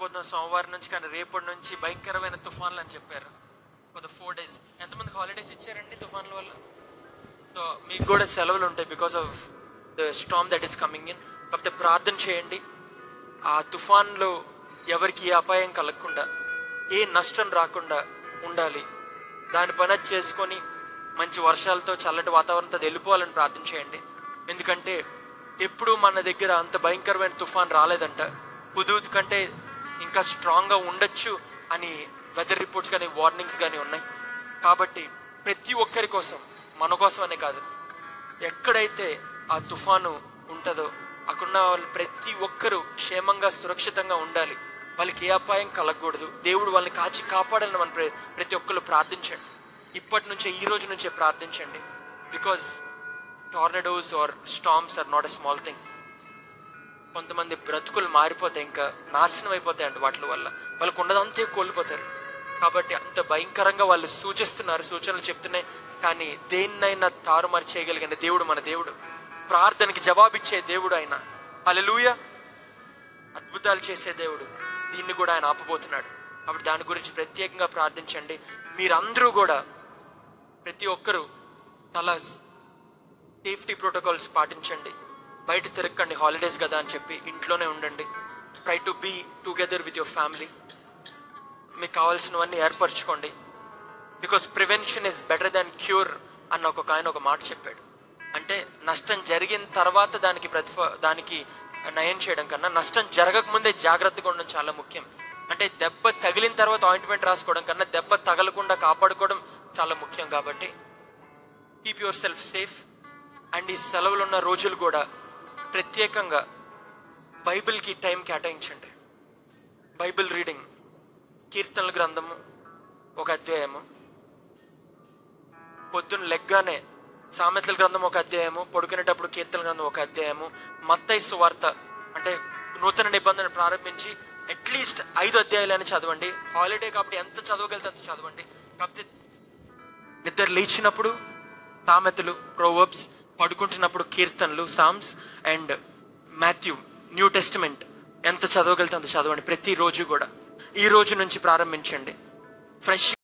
ప్రారంభించబోతున్న సోమవారం నుంచి కానీ రేపటి నుంచి భయంకరమైన తుఫాన్లు అని చెప్పారు. ఒక ఫోర్ డేస్ ఎంతమంది హాలిడేస్ ఇచ్చారండి తుఫాన్ల వల్ల? సో మీకు కూడా సెలవులు ఉంటాయి because of the storm that is coming in కాకపోతే ప్రార్థన చేయండి. ఆ తుఫాన్లో ఎవరికి ఏ అపాయం కలగకుండా ఏ నష్టం రాకుండా ఉండాలి. దాని పని చేసుకొని మంచి వర్షాలతో చల్లటి వాతావరణంతో వెళ్ళిపోవాలని ప్రార్థన చేయండి. ఎందుకంటే ఎప్పుడు మన దగ్గర అంత భయంకరమైన తుఫాన్ రాలేదంట. హుదూద్ కంటే ఇంకా స్ట్రాంగ్గా ఉండొచ్చు అని వెదర్ రిపోర్ట్స్ కానీ వార్నింగ్స్ కానీ ఉన్నాయి. కాబట్టి ప్రతి ఒక్కరి కోసం మన కోసం అనే కాదు ఎక్కడైతే ఆ తుఫాను ఉంటుందో అక్కడున్న వాళ్ళు ప్రతి ఒక్కరూ క్షేమంగా సురక్షితంగా ఉండాలి. వాళ్ళకి ఏ అపాయం కలగకూడదు. దేవుడు వాళ్ళని కాచి కాపాడాలని మనం ప్ర- ప్రతి ఒక్కరు ప్రార్థించండి. ఇప్పటి నుంచే ఈ రోజు నుంచే ప్రార్థించండి. Because tornadoes or storms are not a small thing కొంతమంది బ్రతుకులు మారిపోతాయి ఇంకా నాశనం అయిపోతాయి అంట వాటి వల్ల. వాళ్ళకు ఉన్నదంతే కోల్పోతారు. కాబట్టి అంత భయంకరంగా వాళ్ళు సూచిస్తున్నారు సూచనలు చెప్తున్నాయి. కానీ దేన్నైనా తారుమారు చేయగలిగిన దేవుడు మన దేవుడు. ప్రార్థనకి జవాబిచ్చే దేవుడు ఆయన. అలలుయ అద్భుతాలు చేసే దేవుడు. దీన్ని కూడా ఆయన ఆపబోతున్నాడు. కాబట్టి దాని గురించి ప్రత్యేకంగా ప్రార్థించండి. మీరందరూ కూడా ప్రతి ఒక్కరూ చాలా సేఫ్టీ ప్రోటోకాల్స్ పాటించండి. బయట తిరగకండి హాలిడేస్ కదా అని చెప్పి ఇంట్లోనే ఉండండి. Try to be together with your family మీకు కావాల్సినవన్నీ ఏర్పరచుకోండి. Because prevention is better than cure అన్న ఒక ఆయన ఒక మాట చెప్పాడు. అంటే నష్టం జరిగిన తర్వాత దానికి ప్రతిఫ దానికి నయం చేయడం కన్నా నష్టం జరగక ముందే జాగ్రత్తగా ఉండడం చాలా ముఖ్యం. అంటే దెబ్బ తగిలిన తర్వాత ఆయింట్మెంట్ రాసుకోవడం కన్నా దెబ్బ తగలకుండా కాపాడుకోవడం చాలా ముఖ్యం కాబట్టి keep your self safe and ఈ సెలవులు ఉన్న రోజులు కూడా ప్రత్యేకంగా బైబిల్కి టైం కేటాయించండి. బైబిల్ రీడింగ్ కీర్తనల గ్రంథము ఒక అధ్యాయము. పొద్దున్న లెగ్గానే సామెతల గ్రంథం ఒక అధ్యాయము పడుకునేటప్పుడు కీర్తన గ్రంథం ఒక అధ్యాయము మత్తయి సువార్త అంటే నూతన నిబంధన ప్రారంభించి అట్లీస్ట్ ఐదు అధ్యాయాలని చదవండి. హాలిడే కాబట్టి ఎంత చదవగలితే అంత చదవండి. కాకపోతే నిద్ర లేచినప్పుడు సామెతలు ప్రోవర్బ్స్ పడుకుంటున్నప్పుడు కీర్తనలు psalms and Matthew New Testament ఎంత చదవగలితే అంత చదవండి ప్రతిరోజు కూడా. ఈ రోజు నుంచి ప్రారంభించండి. ఫ్రెష్